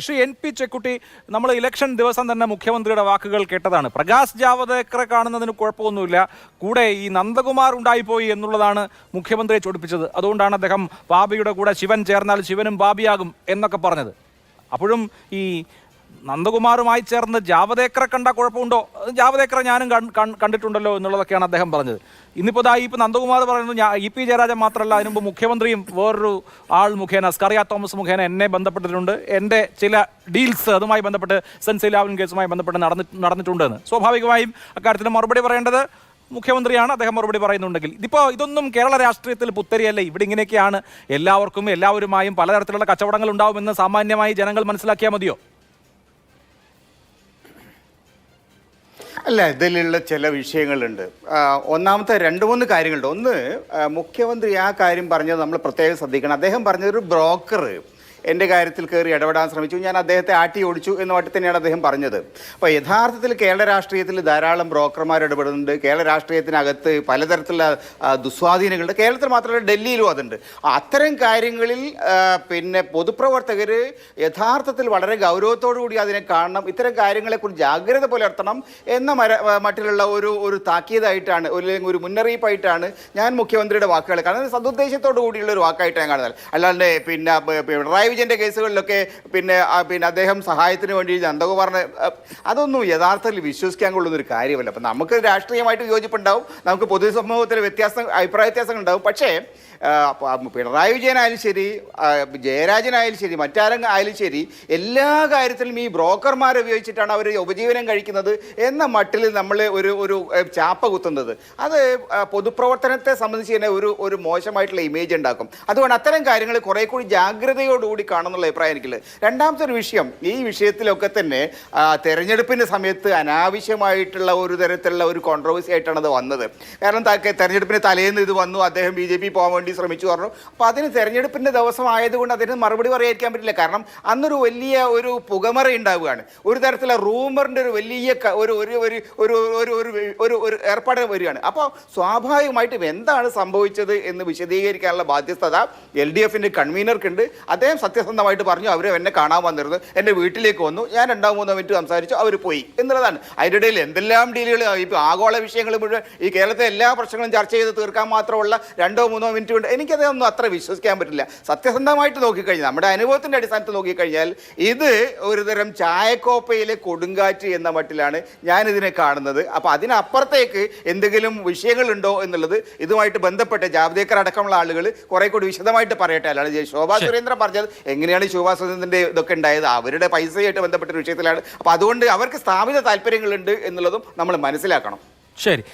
Shri N P Chekkutty നമ്മൾ election ദിവസം തന്നെ മുഖ്യമന്ത്രിയുടെ വാക്കുകൾ കേട്ടതാണ്. പ്രകാശ് ജാവദേക്കറെ കാണുന്നതിന് കുഴപ്പമൊന്നുമില്ല. കൂടെ ഈ നന്ദകുമാർ ഉണ്ടായിപ്പോയി എന്നുള്ളതാണ് മുഖ്യമന്ത്രിയെ ചൊടിപ്പിച്ചത്. അതുകൊണ്ടാണ് അദ്ദേഹം ബാബിയുടെ കൂടെ ശിവൻ ചേർന്നാൽ ശിവനും ബാബിയാകും എന്നൊക്കെ പറഞ്ഞത്. അപ്പോഴും ഈ നന്ദകുമാറുമായി ചേർന്ന് ജാവദേക്കറെ കണ്ട കുഴപ്പമുണ്ടോ? ജാവദേക്കറെ ഞാനും കണ്ടിട്ടുണ്ടല്ലോ എന്നുള്ളതൊക്കെയാണ് അദ്ദേഹം പറഞ്ഞത്. ഇന്നിപ്പോൾ ദാ ഇപ്പം നന്ദകുമാർ പറയുന്നത് ഞാൻ ഇ പി ജയരാജൻ മാത്രമല്ല അതിനുമുമ്പ് മുഖ്യമന്ത്രിയും വേറൊരു ആൾ മുഖേന സ്കറിയ തോമസ് മുഖേന എന്നെ ബന്ധപ്പെട്ടിട്ടുണ്ട്. എന്റെ ചില ഡീൽസ് അതുമായി ബന്ധപ്പെട്ട് സെൻസി ലാവൻ കേസുമായി ബന്ധപ്പെട്ട് നടന്നി നടന്നിട്ടുണ്ടെന്ന്. സ്വാഭാവികമായും അക്കാര്യത്തിന് മറുപടി പറയേണ്ടത് മുഖ്യമന്ത്രിയാണ്. അദ്ദേഹം മറുപടി പറയുന്നുണ്ടെങ്കിൽ. ഇതിപ്പോൾ ഇതൊന്നും കേരള രാഷ്ട്രീയത്തിൽ പുത്തരിയല്ല. ഇവിടെ ഇങ്ങനെയൊക്കെയാണ് എല്ലാവർക്കും എല്ലാവരുമായും പലതരത്തിലുള്ള കച്ചവടങ്ങൾ ഉണ്ടാവുമെന്ന് സാമാന്യമായി ജനങ്ങൾ മനസ്സിലാക്കിയാൽ മതിയോ? അല്ല ഇതിലുള്ള ചില വിഷയങ്ങളുണ്ട്. ഒന്നാമത്തെ രണ്ട് മൂന്ന് കാര്യങ്ങളുണ്ട്. ഒന്ന് മുഖ്യമന്ത്രി ആ കാര്യം പറഞ്ഞത് നമ്മൾ പ്രത്യേകം ശ്രദ്ധിക്കണം. അദ്ദേഹം പറഞ്ഞത് ഒരു ബ്രോക്കർ എന്റെ കാര്യത്തിൽ കയറി ഇടപെടാൻ ശ്രമിച്ചു. ഞാൻ അദ്ദേഹത്തെ ആട്ടി ഓടിച്ചു എന്ന് മട്ടിൽ തന്നെയാണ് അദ്ദേഹം പറഞ്ഞത്. അപ്പോൾ യഥാർത്ഥത്തിൽ കേരള രാഷ്ട്രീയത്തിൽ ധാരാളം ബ്രോക്കർമാർ ഇടപെടുന്നുണ്ട്. കേരള രാഷ്ട്രീയത്തിനകത്ത് പലതരത്തിലുള്ള ദുസ്വാധീനങ്ങളുണ്ട്. കേരളത്തിൽ മാത്രമല്ല ഡൽഹിയിലും അതുണ്ട്. അത്തരം കാര്യങ്ങളിൽ പിന്നെ പൊതുപ്രവർത്തകർ യഥാർത്ഥത്തിൽ വളരെ ഗൗരവത്തോടു കൂടി അതിനെ കാണണം. ഇത്തരം കാര്യങ്ങളെക്കുറിച്ച് ജാഗ്രത പുലർത്തണം എന്ന മര മട്ടിലുള്ള ഒരു ഒരു താക്കീതായിട്ടാണ് അല്ലെങ്കിൽ ഒരു മുന്നറിയിപ്പായിട്ടാണ് ഞാൻ മുഖ്യമന്ത്രിയുടെ വാക്കുകൾ കാണുന്നത്. സതുദ്ദേശത്തോടു കൂടിയുള്ള ഒരു വാക്കായിട്ട് ഞാൻ കാണുന്നത്. അല്ലാണ്ട് പിന്നെ പിണറായി വിജയന്റെ കേസുകളിലൊക്കെ പിന്നെ പിന്നെ അദ്ദേഹം സഹായത്തിന് വേണ്ടി നന്ദകുമാറിനെ അതൊന്നും യഥാർത്ഥത്തിൽ വിശ്വസിക്കാൻ കൊള്ളുന്ന ഒരു കാര്യമല്ല. അപ്പം നമുക്ക് രാഷ്ട്രീയമായിട്ട് യോജിപ്പുണ്ടാവും. നമുക്ക് പൊതുസമൂഹത്തിൽ വ്യത്യാസം അഭിപ്രായ വ്യത്യാസങ്ങൾ ഉണ്ടാവും പക്ഷേ പിണറായി വിജയനായാലും ശരി ജയരാജനായാലും ശരി മറ്റാരും ആയാലും ശരി എല്ലാ കാര്യത്തിലും ഈ ബ്രോക്കർമാരെ ഉപയോഗിച്ചിട്ടാണ് അവർ ഉപജീവനം കഴിക്കുന്നത് എന്ന മട്ടിൽ നമ്മൾ ഒരു ഒരു ചാപ്പ കുത്തുന്നത്. അത് പൊതുപ്രവർത്തനത്തെ സംബന്ധിച്ച് തന്നെ ഒരു ഒരു മോശമായിട്ടുള്ള ഇമേജ് ഉണ്ടാക്കും. അതുകൊണ്ട് അത്തരം കാര്യങ്ങൾ കുറെ കൂടി ജാഗ്രതയോടുകൂടി കൂടി കാണുന്നുള്ള അഭിപ്രായം എനിക്കില്ല രണ്ടാമത്തെ ഒരു വിഷയം ഈ വിഷയത്തിലൊക്കെ തന്നെ തെരഞ്ഞെടുപ്പിന്റെ സമയത്ത് അനാവശ്യമായിട്ടുള്ള ഒരു തരത്തിലുള്ള ഒരു കോൺട്രവേഴ്സി ആയിട്ടാണ് അത് വന്നത്. കാരണം തെരഞ്ഞെടുപ്പിന് തലേന്ന് ഇത് വന്നു അദ്ദേഹം ബി ജെ പി പോകാൻ വേണ്ടി ശ്രമിച്ചു പറഞ്ഞു. അപ്പോൾ അതിന് തെരഞ്ഞെടുപ്പിന്റെ ദിവസം ആയതുകൊണ്ട് അദ്ദേഹം മറുപടി പറയാതിരിക്കാൻ പറ്റില്ല. കാരണം അന്നൊരു വലിയ ഒരു പുകമറ ഉണ്ടാവുകയാണ്. ഒരു തരത്തിലുള്ള റൂമറിന്റെ ഒരു വലിയ ഒരു ഒരു ഒരു ഒരു ഒരു ഒരു ഒരു ഏർപ്പാട് വരികയാണ്. അപ്പോൾ സ്വാഭാവികമായിട്ടും എന്താണ് സംഭവിച്ചത് എന്ന് വിശദീകരിക്കാനുള്ള ബാധ്യസ്ഥത എൽ ഡി എഫിന്റെ കൺവീനർക്കുണ്ട്. അദ്ദേഹം സത്യസന്ധമായിട്ട് പറഞ്ഞു അവർ എന്നെ കാണാൻ വന്നിരുന്നു എന്റെ വീട്ടിലേക്ക് വന്നു. ഞാൻ രണ്ടോ മൂന്നോ മിനിറ്റ് സംസാരിച്ചു അവർ പോയി. എന്നുള്ളതാണ്. അതിന്റെ ഇടയിൽ എന്തെല്ലാം ഡീലുകൾ ഇപ്പോൾ ആഗോള വിഷയങ്ങൾ മുഴുവൻ ഈ കേരളത്തിലെ എല്ലാ പ്രശ്നങ്ങളും ചർച്ച ചെയ്ത് തീർക്കാൻ മാത്രമുള്ള രണ്ടോ മൂന്നോ മിനിറ്റ് കൊണ്ട് എനിക്കതൊന്നും അത്ര വിശ്വസിക്കാൻ പറ്റില്ല. സത്യസന്ധമായിട്ട് നോക്കിക്കഴിഞ്ഞാൽ നമ്മുടെ അനുഭവത്തിന്റെ അടിസ്ഥാനത്തിൽ നോക്കിക്കഴിഞ്ഞാൽ ഇത് ഒരുതരം ചായക്കോപ്പയിലെ കൊടുങ്കാറ്റ് എന്ന മട്ടിലാണ് ഞാനിതിനെ കാണുന്നത്. അപ്പോൾ അതിനപ്പുറത്തേക്ക് എന്തെങ്കിലും വിഷയങ്ങളുണ്ടോ എന്നുള്ളത് ഇതുമായിട്ട് ബന്ധപ്പെട്ട് ജാവ്ദേക്കർ അടക്കമുള്ള ആളുകൾ കുറെ കൂടി വിശദമായിട്ട് പറയട്ടെ. അല്ലാതെ ശോഭാ സുരേന്ദ്രൻ പറഞ്ഞത് എങ്ങനെയാണ് ശോഭാ സുരേന്ദ്രന്റെ ഇതൊക്കെ ഉണ്ടായത്? അവരുടെ പൈസയായിട്ട് ബന്ധപ്പെട്ട വിഷയത്തിലാണ്. അപ്പോൾ അതുകൊണ്ട് അവർക്ക് സ്ഥാപിത താല്പര്യങ്ങളുണ്ട് എന്നുള്ളതും നമ്മൾ മനസ്സിലാക്കണം. ശരി.